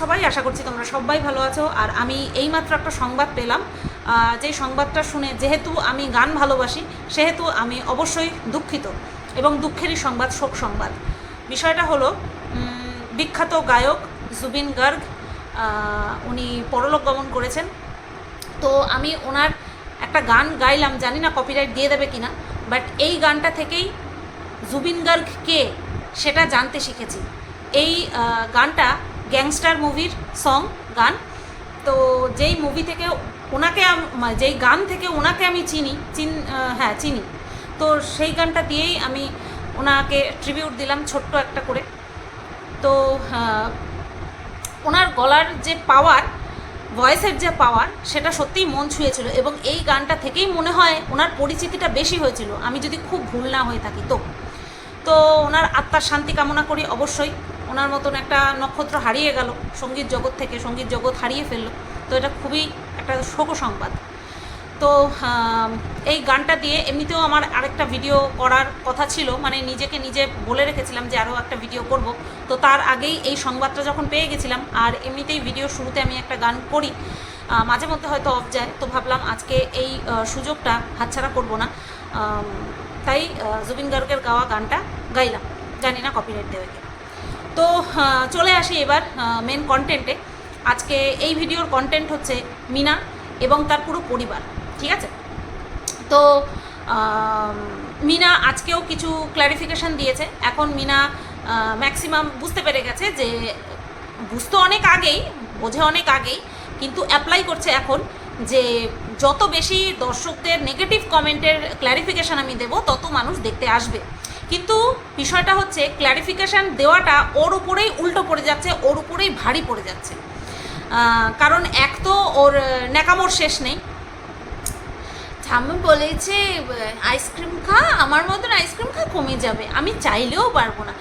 সবাই আশা করছি তোমরা সবাই ভালো আছো। আর আমি এইমাত্র একটা সংবাদ পেলাম। যে সংবাদটা শুনে যেহেতু আমি গান ভালোবাসি, সেহেতু আমি অবশ্যই দুঃখিত এবং দুঃখেরই সংবাদ, শোক সংবাদ। বিষয়টা হলো বিখ্যাত গায়ক জুবিন গার্গ উনি পরলোক গমন করেছেন। তো আমি ওনার একটা গান গাইলাম, জানি না কপিরাইট দিয়ে দেবে কিনা বাট এই গানটা থেকেই জুবিন গার্গ কে সেটা জানতে শিখেছি। এই গানটা গ্যাংস্টার মুভির সং গান। তো যেই মুভি থেকে ওনাকে যেই গান থেকে ওনাকে আমি চিনি, চিন হ্যাঁ চিনি। তো সেই গানটা দিয়েই আমি ওনাকে ট্রিবিউট দিলাম ছোট্ট একটা করে। তো ওনার গলার যে পাওয়ার ভয়েসের যে পাওয়ার সেটা সত্যিই মন ছুঁয়েছিল এবং এই গানটা থেকেই মনে হয় ওনার পরিচিতিটা বেশি হয়েছিল। আমি যদি খুব ভুল না হয়ে থাকি, তো। তো ওনার আত্মার শান্তি কামনা করি অবশ্যই। ওনার মতন একটা নক্ষত্র হারিয়ে গেল, সংগীত জগৎ থেকে, সংগীত জগৎ হারিয়ে ফেলল। তো এটা খুবই একটা শোক সংবাদ তো এই গানটা দিয়ে এমনিতেও আমার আরেকটা ভিডিও করার কথা ছিল মানে নিজেকে নিজে বলে রেখেছিলাম যে আরও একটা ভিডিও করব। তো তার আগেই এই সংবাদটা যখন পেয়ে গেছিলাম, আর এমনিতেই ভিডিও শুরুতে আমি একটা গান করি মাঝে মধ্যে হয়তো অফ যায়, তো ভাবলাম আজকে এই সুযোগটা হাতছাড়া করব না। তাই জুবিন গার্গের গাওয়া গানটা গাইলাম। জানি না কপিরাইট দেবে তো চলে আসি এবার মেন কন্টেন্টে আজকে এই ভিডিওর কন্টেন্ট হচ্ছে মিনা এবং তার পুরো পরিবার, ঠিক আছে? তো মিনা আজকেও কিছু ক্ল্যারিফিকেশন দিয়েছে। এখন মিনা ম্যাক্সিমাম বুঝতে পেরে গেছে যে, বুঝতে অনেক আগেই, বোঝে অনেক আগেই, কিন্তু অ্যাপ্লাই করছে এখন যে, যত বেশি দর্শকদের নেগেটিভ কমেন্টের ক্ল্যারিফিকেশান আমি দেব, তত মানুষ দেখতে আসবে। কিন্তু বিষয়টা হচ্ছে ক্ল্যারিফিকেশান দেওয়াটা ওর উপরেই উল্টো পড়ে যাচ্ছে, ওর উপরেই ভারী পড়ে যাচ্ছে। কারণ এক তো ওর ন্যাকামোর শেষ নেই। ঠাম্মি বলেছে আইসক্রিম খা, আমার মতন আইসক্রিম খা, কমে যাবে। আমি চাইলেও পারব না।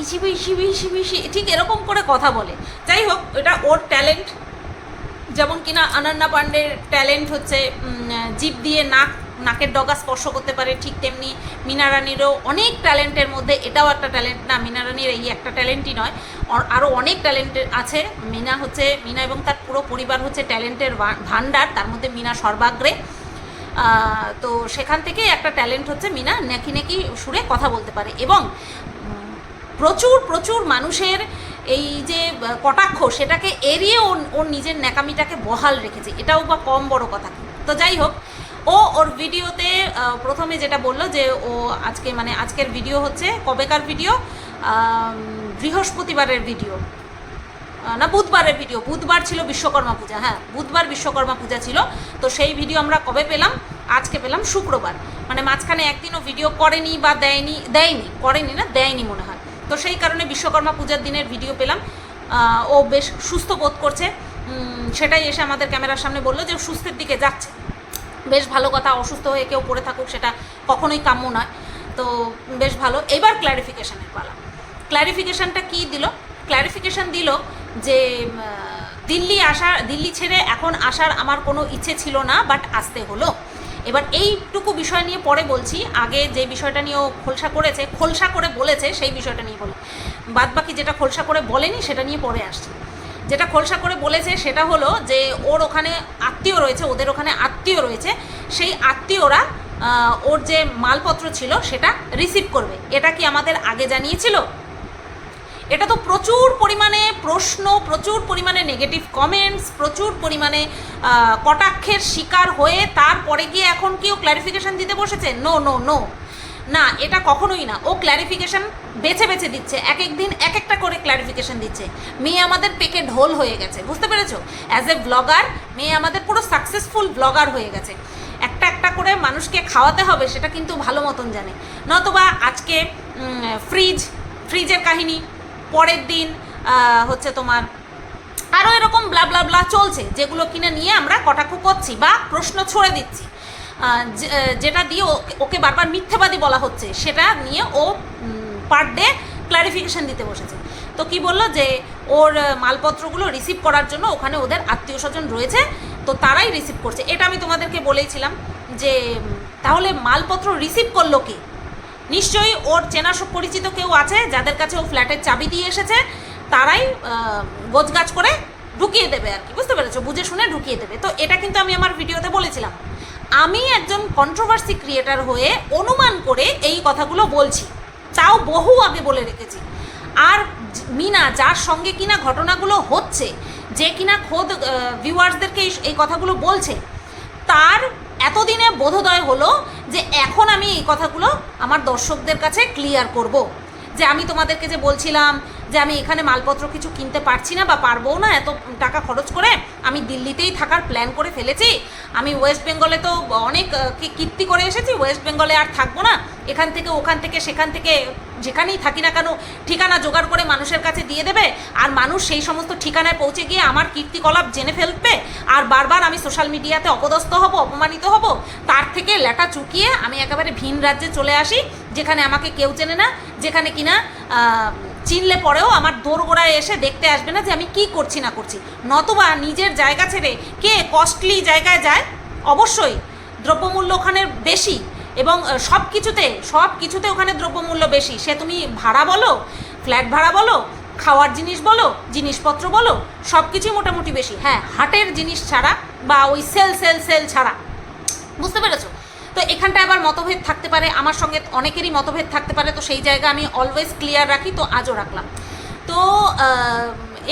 ইসিবি ইসিবি ইসিবি ইসি ঠিক এরকম করে কথা বলে। যাই হোক, এটা ওর ট্যালেন্ট যেমন কিনা অনন্যা পাণ্ডের ট্যালেন্ট হচ্ছে জিপ দিয়ে নাক নাকের ডগা স্পর্শ করতে পারে, ঠিক তেমনি মিনা রানীরও অনেক ট্যালেন্টের মধ্যে, এটাও একটা ট্যালেন্ট না, মিনারানির এই একটা ট্যালেন্টই নয়। আরও অনেক ট্যালেন্টের আছে। মিনা হচ্ছে, মিনা এবং তার পুরো পরিবার হচ্ছে ট্যালেন্টের ভাণ্ডার, তার মধ্যে মিনা সর্বাগ্রে। তো সেখান থেকে একটা ট্যালেন্ট হচ্ছে মিনা নেকি নেকি সুরে কথা বলতে পারে এবং প্রচুর প্রচুর মানুষের এই যে কটাক্ষ সেটাকে এড়িয়ে ওর ওর নিজের ন্যাকামিটাকে বহাল রেখেছে। এটাও বা কম বড় কথা। তো যাই হোক ও ওর ভিডিওতে প্রথমে যেটা বলল যে ও আজকে মানে আজকের ভিডিও হচ্ছে কবেকার ভিডিও? বৃহস্পতিবারের ভিডিও। না, বুধবারের ভিডিও। বুধবার ছিল বিশ্বকর্মা পূজা হ্যাঁ বুধবার বিশ্বকর্মা পূজা ছিল। তো সেই ভিডিও আমরা কবে পেলাম? আজকে পেলাম শুক্রবার। মানে মাঝখানে একদিনও ভিডিও করেনি বা দেয়নি দেয়নি, করেনি না, দেয়নি মনে হয়। তো সেই কারণে বিশ্বকর্মা পূজার দিনের ভিডিও পেলাম। ও বেশ সুস্থ বোধ করছে। সেটাই এসে আমাদের ক্যামেরার সামনে বলল যে সুস্থের দিকে যাচ্ছে। বেশ ভালো কথা, অসুস্থ হয়ে কেউ পড়ে থাকুক সেটা কখনোই কাম্য নয়। তো বেশ ভালো। এবার ক্ল্যারিফিকেশানের পালা। ক্ল্যারিফিকেশানটা কি দিল? ক্ল্যারিফিকেশান দিল যে দিল্লি আসা দিল্লি ছেড়ে এখন আসার আমার কোনো ইচ্ছে ছিল না বাট আসতে হলো। এবার এইটুকু বিষয় নিয়ে পরে বলছি। আগে যে বিষয়টা নিয়ে ও খোলসা করেছে, খোলসা করে বলেছে, সেই বিষয়টা নিয়ে বলি। বাদ বাকি যেটা খোলসা করে বলেনি, সেটা নিয়ে পরে আসছি। যেটা খোলসা করে বলেছে সেটা হলো যে ওর ওখানে আত্মীয় রয়েছে, ওদের ওখানে আত্মীয় রয়েছে। সেই আত্মীয়রা ওর যে মালপত্র ছিল সেটা রিসিভ করবে। এটা কি আমাদের আগে জানিয়েছিল? এটা তো প্রচুর পরিমাণে প্রশ্ন, প্রচুর পরিমাণে নেগেটিভ কমেন্টস প্রচুর পরিমাণে কটাক্ষের শিকার হয়ে তারপরে গিয়ে এখন কেউ ক্ল্যারিফিকেশন দিতে বসেছে? নো নো নো না, এটা কখনোই না। ও ক্ল্যারিফিকেশন বেছে বেছে দিচ্ছে। এক এক দিন এক একটা করে ক্ল্যারিফিকেশন দিচ্ছে। মেয়ে আমাদের পেকে ঢোল হয়ে গেছে, বুঝতে পেরেছ? অ্যাজ এ ব্লগার মেয়ে আমাদের পুরো সাকসেসফুল ব্লগার হয়ে গেছে। একটা একটা করে মানুষকে খাওয়াতে হবে, সেটা কিন্তু ভালো মতন জানে। নতবা আজকে ফ্রিজ ফ্রিজের কাহিনী, পরের দিন হচ্ছে তোমার আরও এরকম ব্লা ব্লা ব্লা চলছে, যেগুলো কিনে নিয়ে আমরা কটাক্ষ করছি বা প্রশ্ন ছড়ে দিচ্ছি। যেটা দিয়ে ওকে- বারবার মিথ্যাবাদী বলা হচ্ছে, সেটা নিয়ে ও পার ডে ক্লারিফিকেশন দিতে বসেছে। তো কি বলল যে, ওর মালপত্রগুলো রিসিভ করার জন্য ওখানে ওদের আত্মীয় স্বজন রয়েছে, তো তারাই রিসিভ করছে। এটা আমি তোমাদেরকে বলেইছিলাম যে তাহলে মালপত্র রিসিভ করল কি? নিশ্চয়ই ওর চেনা সব পরিচিত কেউ আছে যাদের কাছে ও ফ্ল্যাটের চাবি দিয়ে এসেছে, তারাই গোছগাছ করে ঢুকিয়ে দেবে আর কি। বুঝতে পেরেছ? বুঝে শুনে ঢুকিয়ে দেবে। তো এটা কিন্তু আমি আমার ভিডিওতে বলেছিলাম। আমি একজন কন্ট্রোভার্সি ক্রিয়েটার হয়ে অনুমান করে এই কথাগুলো বলছি তাও বহু আগে বলে রেখেছি আর মিনা, যার সঙ্গে কিনা ঘটনাগুলো হচ্ছে, যে কিনা খোদ ভিউয়ার্সদেরকে এই কথাগুলো বলছে, তার এতদিনে বোধোদয় হলো যে এখন আমি এই কথাগুলো আমার দর্শকদের কাছে ক্লিয়ার করব। যে আমি তোমাদেরকে যে বলছিলাম যে আমি এখানে মালপত্র কিছু কিনতে পারছি না বা পারব না, এত টাকা খরচ করে আমি দিল্লিতেই থাকার প্ল্যান করে ফেলেছি। আমি ওয়েস্ট বেঙ্গলে তো অনেক কীর্তি করে এসেছি ওয়েস্ট বেঙ্গলে আর থাকব না। এখান থেকে, ওখান থেকে, সেখান থেকে, যেখানেই থাকি না কেন, ঠিকানা জোগাড় করে মানুষের কাছে দিয়ে দেবে। আর মানুষ সেই সমস্ত ঠিকানায় পৌঁছে গিয়ে আমার কীর্তিকলাপ জেনে ফেলবে। আর বারবার আমি সোশ্যাল মিডিয়াতে অপদস্থ হব, অপমানিত হব, তার থেকে লেটা চুকিয়ে আমি একেবারে ভিন রাজ্যে চলে আসি, যেখানে আমাকে কেউ চেনে না, যেখানে কিনা চিনলে পরেও আমার দোরগোড়ায় এসে দেখতে আসবে না যে আমি কি করছি না করছি। নতবা নিজের জায়গা ছেড়ে কে কস্টলি জায়গায় যায়? অবশ্যই দ্রব্যমূল্য ওখানে বেশি এবং সব কিছুতে সব কিছুতে ওখানে দ্রব্যমূল্য বেশি। সে তুমি ভাড়া বলো ফ্ল্যাট ভাড়া বলো, খাওয়ার জিনিস বলো, জিনিসপত্র বলো সব কিছুই মোটামুটি বেশি। হ্যাঁ হাটের জিনিস ছাড়া বা ওই সেল সেল সেল ছাড়া। বুঝতে পেরেছ? তো এখানটায় আবার মতভেদ থাকতে পারে। আমার সঙ্গে অনেকেরই মতভেদ থাকতে পারে। তো সেই জায়গা আমি অলওয়েজ ক্লিয়ার রাখি, তো আজও রাখলাম। তো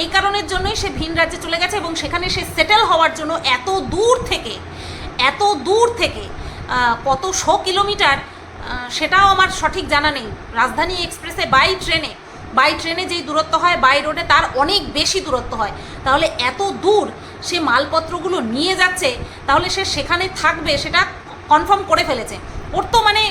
এই কারণের জন্যই সে ভিন রাজ্যে চলে গেছে এবং সেখানে সে সেটেল হওয়ার জন্য এত দূর থেকে, এত দূর থেকে কত শো কিলোমিটার সেটাও আমার সঠিক জানা নেই। রাজধানী এক্সপ্রেসে বাই ট্রেনে বাই ট্রেনে যেই দূরত্ব হয় বাই রোডে তার অনেক বেশি দূরত্ব হয়। তাহলে এত দূর সে মালপত্রগুলো নিয়ে যাচ্ছে, তাহলে সে সেখানে থাকবে, সেটা কনফার্ম করে ফেলেছে। ওর তো মানে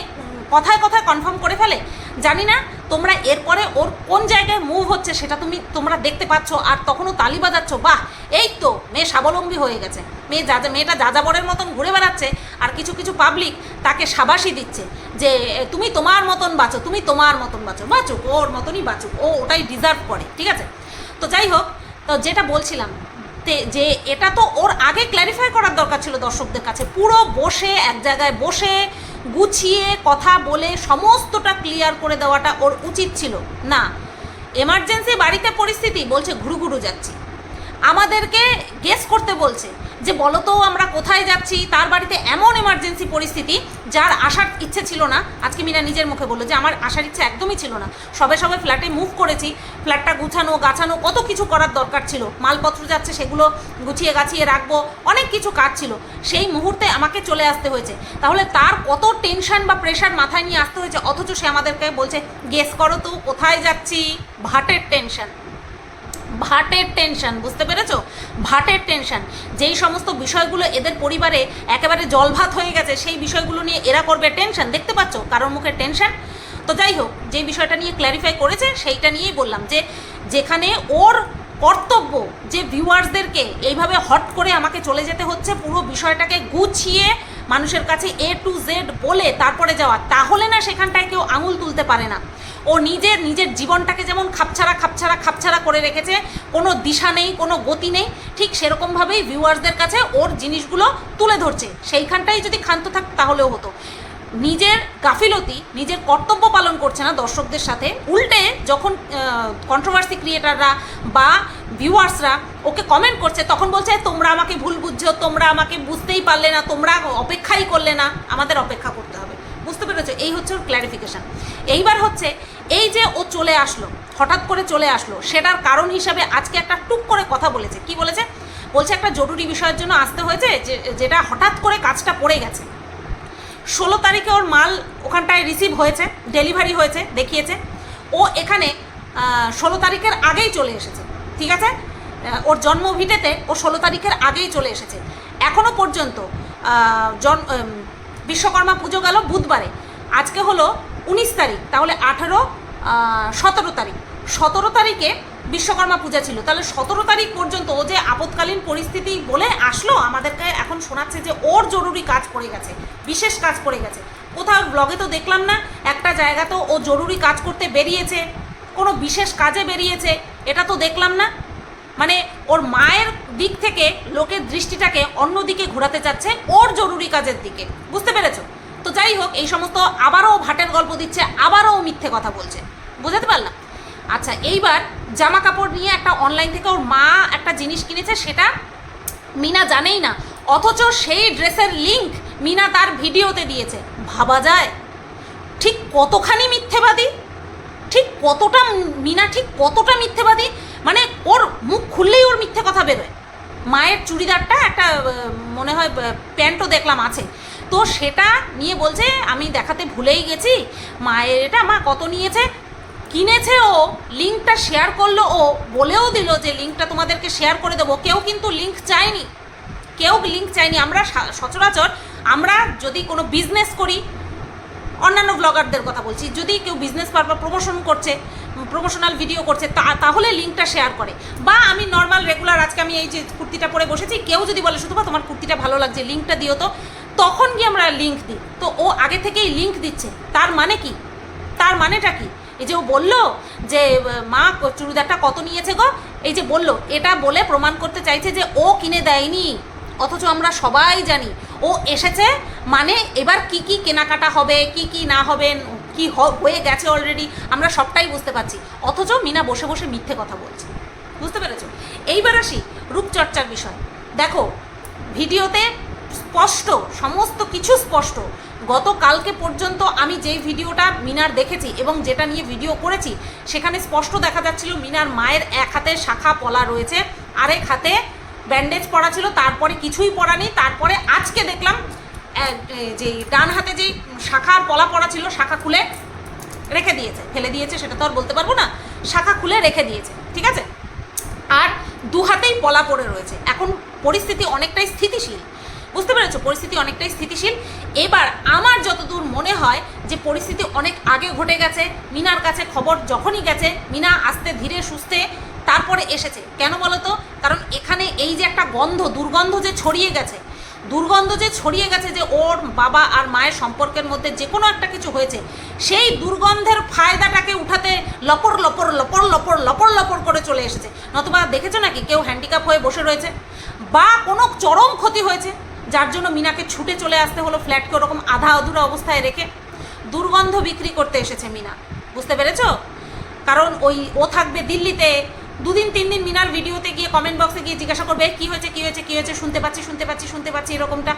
কথায় কথায় কনফার্ম করে ফেলে। জানি না তোমরা এরপরে ওর কোন জায়গায় মুভ হচ্ছে সেটা তুমি, তোমরা দেখতে পাচ্ছ আর তখনও তালি বাজাচ্ছ। বাহ, এই তো মেয়ে স্বাবলম্বী হয়ে গেছে। মেয়ে যা মেয়েটা যাযাবরের মতন ঘুরে বেড়াচ্ছে আর কিছু কিছু পাবলিক তাকে সাবাসই দিচ্ছে যে তুমি তোমার মতন বাঁচো, তুমি তোমার মতন বাঁচো, বাঁচুক, ওর মতনই বাঁচুক, ও ওটাই ডিজার্ভ করে। ঠিক আছে? তো যাই হোক, তো যেটা বলছিলাম যে এটা তো ওর আগে ক্ল্যারিফাই করার দরকার ছিল দর্শকদের কাছে। পুরো বসে, এক জায়গায় বসে, গুছিয়ে কথা বলে সমস্তটা ক্লিয়ার করে দেওয়াটা ওর উচিত ছিল। না এমার্জেন্সি বাড়িতে পরিস্থিতি বলছে ঘুরু ঘুরু যাচ্ছি। আমাদেরকে গেস করতে বলছে। যে বলো তো আমরা কোথায় যাচ্ছি, তার বাড়িতে এমন এমার্জেন্সি পরিস্থিতি যার আসার ইচ্ছে ছিল না। আজকে মিনা নিজের মুখে বলল যে, আমার আসার ইচ্ছে একদমই ছিল না। সবে সবে ফ্ল্যাটে মুভ করেছি। ফ্ল্যাটটা গুছানো, গাছানো, কত কিছু করার দরকার ছিল। মালপত্র যাচ্ছে, সেগুলো গুছিয়ে গাছিয়ে রাখব, অনেক কিছু কাজ ছিল। সেই মুহূর্তে আমাকে চলে আসতে হয়েছে। তাহলে তার কত টেনশন বা প্রেশার মাথায় নিয়ে আসতে হয়েছে? অথচ সে আমাদেরকে বলছে গেস করো তো, কোথায় যাচ্ছি? ভাটের টেনশন ভাটের টেনশন বুঝতে পেরেছ? ভাটের টেনশন যেই সমস্ত বিষয়গুলো এদের পরিবারে একেবারে জলভাত হয়ে গেছে, সেই বিষয়গুলো নিয়ে এরা করবে টেনশন দেখতে পাচ্ছ? কারোর মুখে টেনশন তো যাই হোক যে বিষয়টা নিয়ে ক্ল্যারিফাই করেছে, সেইটা নিয়েই বললাম যে, যেখানে ওর কর্তব্য যে ভিউয়ার্সদেরকে এইভাবে হট করে আমাকে চলে যেতে হচ্ছে, পুরো বিষয়টাকে গুছিয়ে মানুষের কাছে এ টু জেড বলে তারপরে যাওয়া, তাহলে না সেখানটায় কেউ আঙুল তুলতে পারে না। ও নিজের নিজের জীবনটাকে যেমন খাপছাড়া খাপছাড়া খাপছাড়া করে রেখেছে, কোনো দিশা নেই, কোনো গতি নেই, ঠিক সেরকমভাবেই ভিউয়ার্সদের কাছে ওর জিনিসগুলো তুলে ধরছে। সেইখানটাই যদি ক্ষান্ত থাক, তাহলেও হতো। নিজের গাফিলতি, নিজের কর্তব্য পালন করছে না দর্শকদের সাথে। উল্টে যখন কন্ট্রোভার্সি ক্রিয়েটাররা বা ভিউয়ার্সরা ওকে কমেন্ট করছে, তখন বলছে, তোমরা আমাকে ভুল বুঝছ, তোমরা আমাকে বুঝতেই পারলে না, তোমরা অপেক্ষাই করলে না। আমাদের অপেক্ষা করতে বুঝতে পেরেছ? এই হচ্ছে ওর ক্ল্যারিফিকেশান এইবার হচ্ছে, এই যে ও চলে আসলো, হঠাৎ করে চলে আসলো, সেটার কারণ হিসাবে আজকে একটা টুক করে কথা বলেছে। কি বলেছে? বলছে একটা জরুরি বিষয়ের জন্য আসতে হয়েছে, যে, যেটা হঠাৎ করে কাজটা পড়ে গেছে। ষোলো তারিখে ওর মাল ওখানটায় রিসিভ হয়েছে ডেলিভারি হয়েছে, দেখিয়েছে। ও এখানে ষোলো তারিখের আগেই চলে এসেছে, ঠিক আছে? ওর জন্মভিটেতে ও ষোলো তারিখের আগেই চলে এসেছে। এখনও পর্যন্ত জন বিশ্বকর্মা পুজো গেল বুধবারে। আজকে হলো উনিশ তারিখ, তাহলে আঠারো সতেরো তারিখ। সতেরো তারিখে বিশ্বকর্মা পূজা ছিল। তাহলে সতেরো তারিখ পর্যন্ত ও যে আপৎকালীন পরিস্থিতি বলে আসলো, আমাদেরকে এখন শোনাচ্ছে যে ওর জরুরি কাজ পড়ে গেছে, বিশেষ কাজ পড়ে গেছে। কোথাও ব্লগে তো দেখলাম না, একটা জায়গাতেও ও জরুরি কাজ করতে বেরিয়েছে, কোনো বিশেষ কাজে বেরিয়েছে, এটা তো দেখলাম না। মানে ওর মায়ের দিক থেকে লোকের দৃষ্টিটাকে অন্যদিকে ঘোরাতে চাচ্ছে ওর জরুরি কাজের দিকে। বুঝতে পেরেছ? তো যাই হোক, এই সমস্ত আবারও ভাটের গল্প দিচ্ছে, আবারও মিথ্যে কথা বলছে। বুঝাতে পারলাম? আচ্ছা এইবার জামা কাপড় নিয়ে একটা অনলাইন থেকে ওর মা একটা জিনিস কিনেছে, সেটা মিনা জানেই না, অথচ সেই ড্রেসের লিংক মিনা তার ভিডিওতে দিয়েছে। ভাবা যায়? ঠিক কতখানি মিথ্যেবাদী? ঠিক কতটা, মিনা ঠিক কতটা মিথ্যেবাদী? মানে ওর মুখ খুললেই ওর মিথ্যে কথা বেরোয়। মায়ের চুড়িদারটা একটা মনে হয় প্যান্টও দেখলাম আছে। তো সেটা নিয়ে বলছে, আমি দেখাতে ভুলেই গেছি। মায়ের এটা মা কত নিয়েছে? কিনেছে ও, লিঙ্কটা শেয়ার করল ও, বলেও দিল যে লিঙ্কটা তোমাদেরকে শেয়ার করে দেবো। কেউ কিন্তু লিঙ্ক চায়নি। কেউ লিঙ্ক চায়নি। আমরা সচরাচর আমরা যদি কোনো বিজনেস করি, অন্যান্য ব্লগারদের কথা বলছি, যদি কেউ বিজনেস পারপাস প্রমোশন করছে প্রমোশনাল ভিডিও করছে, তা, তাহলে লিঙ্কটা শেয়ার করে। বা আমি নর্মাল রেগুলার আজকে আমি এই যে কুর্তিটা পরে বসেছি, কেউ যদি বলে শুধু তোমার কুর্তিটা ভালো লাগছে লিঙ্কটা দিও তো। তখন গিয়ে আমরা লিঙ্ক দিই। তো ও আগে থেকেই লিঙ্ক দিচ্ছে। তার মানে কি? তার মানেটা কি? এই যে ও বলল যে, মা, চুড়িদারটা কত নিয়েছে গো? এই যে বলল, এটা বলে প্রমাণ করতে চাইছে যে ও কিনে দেয়নি। অথচ আমরা সবাই জানি, ও এসেছে মানে এবার কি কি কেনাকাটা হবে, কি কি না হবে কি হয়ে গেছে অলরেডি আমরা সবটাই বুঝতে পারছি। অথচ মিনা বসে বসে মিথ্যে কথা বলছে। বুঝতে পেরেছ? এইবার আসি রূপচর্চার বিষয়। দেখো, ভিডিওতে স্পষ্ট, সমস্ত কিছু স্পষ্ট। গতকালকে পর্যন্ত আমি যেই ভিডিওটা মিনার দেখেছি এবং যেটা নিয়ে ভিডিও করেছি, সেখানে স্পষ্ট দেখা যাচ্ছিল মিনার মায়ের এক হাতে শাখা পলা রয়েছে, আরেক হাতে ব্যান্ডেজ পরা ছিল, তারপরে কিছুই পরা নেই, তারপরে আজকে দেখলাম এক, এ, যে ডান হাতে যেই শাখার পলা পড়া ছিল শাখা খুলে রেখে দিয়েছে ফেলে দিয়েছে সেটা তো আর বলতে পারব না শাখা খুলে রেখে দিয়েছে ঠিক আছে? আর দু হাতেই পলা পড়ে রয়েছে এখন পরিস্থিতি অনেকটাই স্থিতিশীল বুঝতে পেরেছ? পরিস্থিতি অনেকটাই স্থিতিশীল। এবার আমার যতদূর মনে হয় যে পরিস্থিতি অনেক আগে ঘটে গেছে মিনার কাছে খবর যখনই গেছে মিনা আস্তে ধীরে সুস্থে তারপরে এসেছে। কেন বলো তো? কারণ এখানে এই যে একটা গন্ধ দুর্গন্ধ যে ছড়িয়ে গেছে দুর্গন্ধ যে ছড়িয়ে গেছে যে ওর বাবা আর মায়ের সম্পর্কের মধ্যে যে কোনো একটা কিছু হয়েছে, সেই দুর্গন্ধের ফায়দাটাকে উঠাতে লপর লপর লপর লপর লপর লপর করে চলে এসেছে। নতুবা দেখেছ নাকি কেউ হ্যান্ডিক্যাপ হয়ে বসে রয়েছে? বা কোনো চরম ক্ষতি হয়েছে, যার জন্য মিনাকে ছুটে চলে আসতে হলো ফ্ল্যাটকে ওরকম আধা অধুরা অবস্থায় রেখে। দুর্গন্ধ বিক্রি করতে এসেছে মিনা। বুঝতে পেরেছ? কারণ ওই, ও থাকবে দিল্লিতে দুদিন তিন দিন মিনার ভিডিওতে গিয়ে কমেন্ট বক্সে গিয়ে জিজ্ঞাসা করবে, কি হয়েছে কি হয়েছে কি হয়েছে? শুনতে পাচ্ছি শুনতে পাচ্ছি শুনতে পাচ্ছি এরকমটা।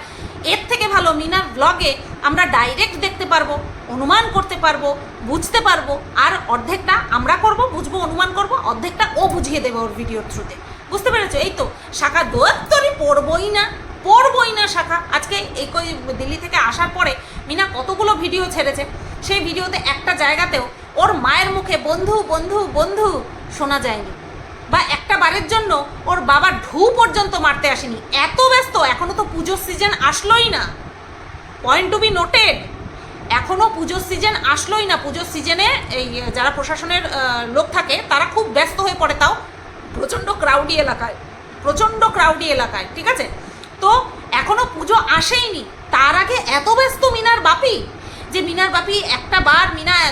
এর থেকে ভালো মিনার ব্লগে আমরা ডাইরেক্ট দেখতে পারব, অনুমান করতে পারব, বুঝতে পারব, আর অর্ধেকটা আমরা করব, বুঝব, অনুমান করব, অর্ধেকটা ও বুঝিয়ে দেবে ওর ভিডিওর থ্রুতে বুঝতে পেরেছ? এই তো, শাখা দোয়াত্তরই পড়বই না পড়বই না শাখা। আজকে এই কই দিল্লি থেকে আসার পরে মিনা কতগুলো ভিডিও ছেড়েছে? সেই ভিডিওতে একটা জায়গাতেও ওর মায়ের মুখে বন্ধু বন্ধু বন্ধু শোনা যায়নি। বা একটা বারের জন্য ওর বাবা ঢু পর্যন্ত মারতে আসেনি। এত ব্যস্ত, এখনও তো পুজোর সিজন আসলোই না। পয়েন্ট টু বি নোটেড এখনও পুজোর সিজন আসলোই না। পুজোর সিজনে এই, যারা প্রশাসনের লোক থাকে, তারা খুব ব্যস্ত হয়ে পড়ে তাও। প্রচণ্ড ক্রাউডি এলাকায়, প্রচণ্ড ক্রাউডি এলাকায়, ঠিক আছে? তো এখনও পুজো আসেইনি। তার আগে এত ব্যস্ত মিনার বাপি। যে মিনার বাপি একটা বার মিনা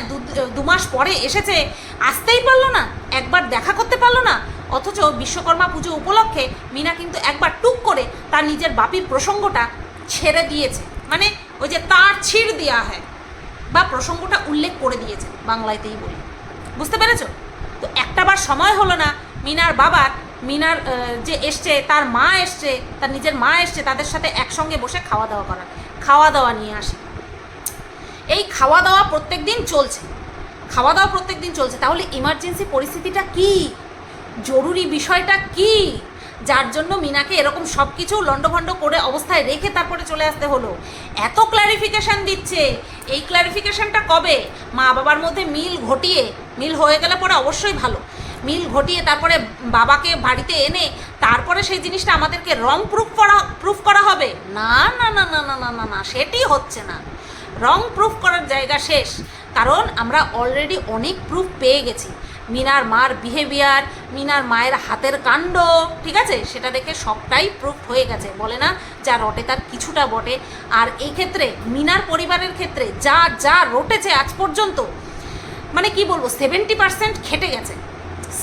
দু- মাস পরে এসেছে, আসতেই পারল না, একবার দেখা করতে পারল না, অথচ বিশ্বকর্মা পুজো উপলক্ষে মিনা কিন্তু একবার টুক করে তার নিজের বাপির প্রসঙ্গটা ছেড়ে দিয়েছে। মানে ওই যে তার ছিঁড় দেওয়া হয় বা প্রসঙ্গটা উল্লেখ করে দিয়েছে, বাংলাতেই বলি। বুঝতে পেরেছ? তো একটাবার সময় হলো না, মিনার বাবার, মিনার যে এসছে, তার মা এসছে, তার নিজের মা এসছে, তাদের সাথে একসঙ্গে বসে খাওয়া দাওয়া করার, খাওয়া দাওয়া নিয়ে আসি। এই খাওয়া দাওয়া প্রত্যেক দিন চলছে। খাওয়া দাওয়া প্রত্যেক দিন চলছে। তাহলে ইমার্জেন্সি পরিস্থিতিটা কি? জরুরি বিষয়টা কি? যার জন্য মিনাকে এরকম সব কিছু লণ্ডভণ্ড করে অবস্থায় রেখে তারপরে চলে আসতে হলো। এত ক্লারিফিকেশান দিচ্ছে। এই ক্লারিফিকেশানটা কবে? মা বাবার মধ্যে মিল ঘটিয়ে, মিল হয়ে গেলে পরে অবশ্যই ভালো। মিল ঘটিয়ে তারপরে বাবাকে বাড়িতে এনে তারপরে সেই জিনিসটা আমাদেরকে রং প্রুফ করা প্রুফ করা হবে। না না না না না না না, সেটি হচ্ছে না। রং প্রুফ করার জায়গা শেষ। কারণ আমরা অলরেডি অনেক প্রুফ পেয়ে গেছি। মিনার মার বিহেভিয়ার মিনার মায়ের হাতের কাণ্ড, ঠিক আছে? সেটা দেখে সবটাই প্রুফ হয়ে গেছে। বলে না, যা রটে তার কিছুটা বটে। আর এই ক্ষেত্রে, মিনার পরিবারের ক্ষেত্রে যা যা রটেছে আজ পর্যন্ত মানে কি বলব সেভেন্টি পার্সেন্ট খেটে গেছে।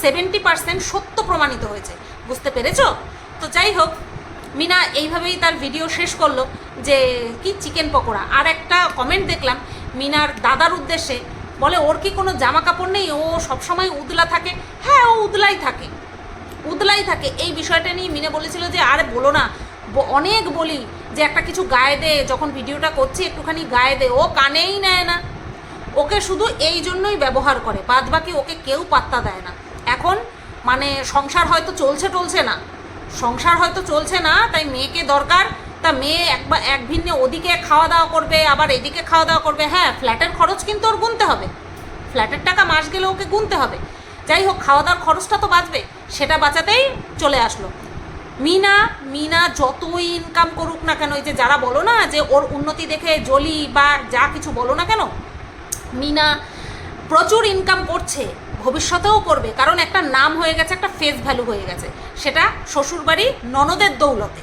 সেভেন্টি পার্সেন্ট সত্য প্রমাণিত হয়েছে। বুঝতে পেরেছ? তো যাই হোক মিনা এইভাবেই তার ভিডিও শেষ করল যে, কি চিকেন পকোড়া? আর একটা কমেন্ট দেখলাম, মিনার দাদার উদ্দেশ্যে, বলে, ওর কি কোনো জামা কাপড় নেই? ও সবসময় উদলা থাকে। হ্যাঁ ও উদলাই থাকে উদলাই থাকে। এই বিষয়টা নিয়ে মিনে বলেছিল যে, আরে, বলো না অনেক বলি যে, একটা কিছু গায়ে দে, যখন ভিডিওটা করছি, একটুখানি গায়ে দে। ও কানেই নেয় না। ওকে শুধু এই জন্যই ব্যবহার করে বাদ বাকি ওকে কেউ পাত্তা দেয় না। এখন মানে সংসার হয়তো চলছে, টলছে না। সংসার হয়তো চলছে না, তাই মেয়েকে দরকার। তা মেয়ে একবার এক ভিন্নে ওদিকে খাওয়া দাওয়া করবে, আবার এদিকে খাওয়া দাওয়া করবে। হ্যাঁ ফ্ল্যাটের খরচ কিন্তু ওর গুনতে হবে। ফ্ল্যাটের টাকা মাস গেলে ওকে গুনতে হবে। যাই হোক খাওয়া দাওয়ার খরচটা তো বাঁচবে, সেটা বাঁচাতেই চলে আসলো। মিনা মিনা যতই ইনকাম করুক না কেন, এই যে যারা বলো না যে ওর উন্নতি দেখে, জলি বা যা কিছু বলো না কেন, মিনা প্রচুর ইনকাম করছে, ভবিষ্যতেও করবে, কারণ একটা নাম হয়ে গেছে, একটা ফেস ভ্যালু হয়ে গেছে। সেটা শ্বশুরবাড়ি ননদের দৌলতে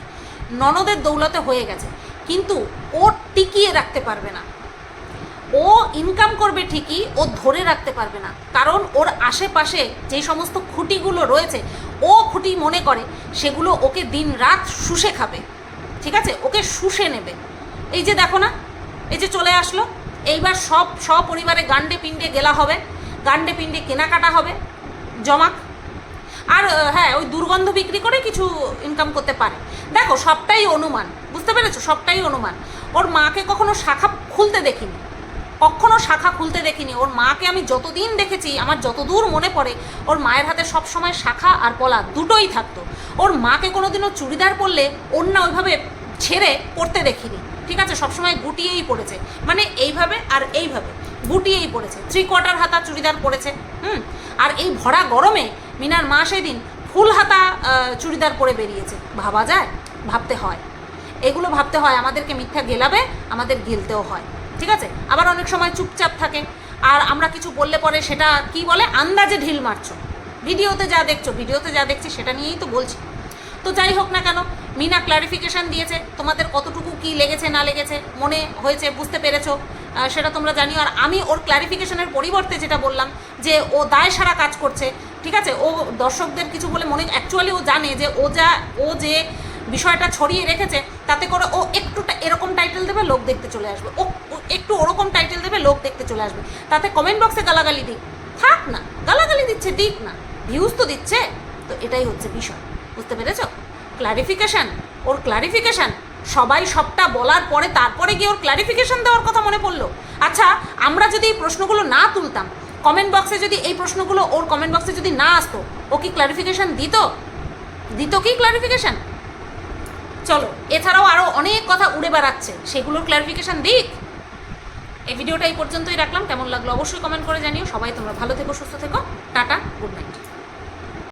ননদের দৌলতে হয়ে গেছে। কিন্তু ও টিকিয়ে রাখতে পারবে না। ও ইনকাম করবে ঠিকই, ও ধরে রাখতে পারবে না। কারণ ওর আশেপাশে যে সমস্ত খুঁটিগুলো রয়েছে, ও খুঁটি মনে করে, সেগুলো ওকে দিন রাত শুষে খাবে। ঠিক আছে? ওকে শুষে নেবে। এই যে দেখো না, এই যে চলে আসলো। এইবার সব সপরিবারে গান্ডে পিণ্ডে গেলা হবে। গান্ডে পিণ্ডে কেনাকাটা হবে, জমাক। আর হ্যাঁ ওই দুর্গন্ধ বিক্রি করে কিছু ইনকাম করতে পারে। দেখো, সবটাই অনুমান, বুঝতে পেরেছ? সবটাই অনুমান। ওর মাকে কখনো শাখা খুলতে দেখিনি। কখনো শাখা খুলতে দেখিনি। ওর মাকে আমি যতদিন দেখেছি, আমার যতদূর মনে পড়ে, ওর মায়ের হাতে সব সময় শাখা আর পলা দুটোই থাকতো। ওর মাকে কোনোদিনও চুড়িদার পরলে অন্য ওইভাবে ছেড়ে পরতে দেখিনি। ঠিক আছে, সবসময় গুটিয়েই পড়েছে। মানে এইভাবে আর এইভাবে গুটিয়েই পড়েছে। থ্রি কোয়ার্টার হাতা চুড়িদার পরেছে হুম? আর এই ভরা গরমে মিনার মা সেদিন ফুল হাতা চুড়িদার পরে বেরিয়েছে। ভাবা যায়? ভাবতে হয়। এগুলো ভাবতে হয়, আমাদেরকে মিথ্যা গেলাবে, আমাদের গেলতেও হয়। ঠিক আছে? আবার অনেক সময় চুপচাপ থাকে। আর আমরা কিছু বললে পরে সেটা কি বলে? আন্দাজে ঢিল মারছো। ভিডিওতে যা দেখছ, ভিডিওতে যা দেখছি, সেটা নিয়েই তো বলছি। তো যাই হোক না কেন মিনা ক্লারিফিকেশান দিয়েছে, তোমাদের কতটুকু কি লেগেছে, না লেগেছে, মনে হয়েছে, বুঝতে পেরেছ? সেটা তোমরা জানিও। আর আমি ওর ক্লারিফিকেশনের পরিবর্তে যেটা বললাম, যে ও দায় সারা কাজ করছে, ঠিক আছে? ও দর্শকদের কিছু বলে মনে অ্যাকচুয়ালি ও জানে যে ও যা, ও যে বিষয়টা ছড়িয়ে রেখেছে, তাতে করে ও একটুটা এরকম টাইটেল দেবে, লোক দেখতে চলে আসবে। ও ও একটু ওরকম টাইটেল দেবে, লোক দেখতে চলে আসবে। তাতে কমেন্ট বক্সে গালাগালি দিক। থাক না, গালাগালি দিচ্ছে, দিক না। ভিউজ তো দিচ্ছে। তো এটাই হচ্ছে বিষয়। বুঝতে পেরেছ? ক্লারিফিকেশান ওর ক্লারিফিকেশান সবাই সবটা বলার পরে তারপরে গিয়ে ওর ক্লারিফিকেশান দেওয়ার কথা মনে পড়ল। আচ্ছা আমরা যদি এই প্রশ্নগুলো না তুলতাম কমেন্ট বক্সে যদি এই প্রশ্নগুলো ওর কমেন্ট বক্সে যদি না আসতো, ও কি ক্লারিফিকেশান দিত? দিত কি ক্লারিফিকেশান চলো, এছাড়াও আরও অনেক কথা উড়ে বেড়াচ্ছে, সেগুলোর ক্লারিফিকেশান দিক। এই ভিডিওটা এই পর্যন্তই রাখলাম, কেমন লাগল অবশ্যই কমেন্ট করে জানিও। সবাই তোমরা ভালো থেকো, সুস্থ থেকো। Tata good night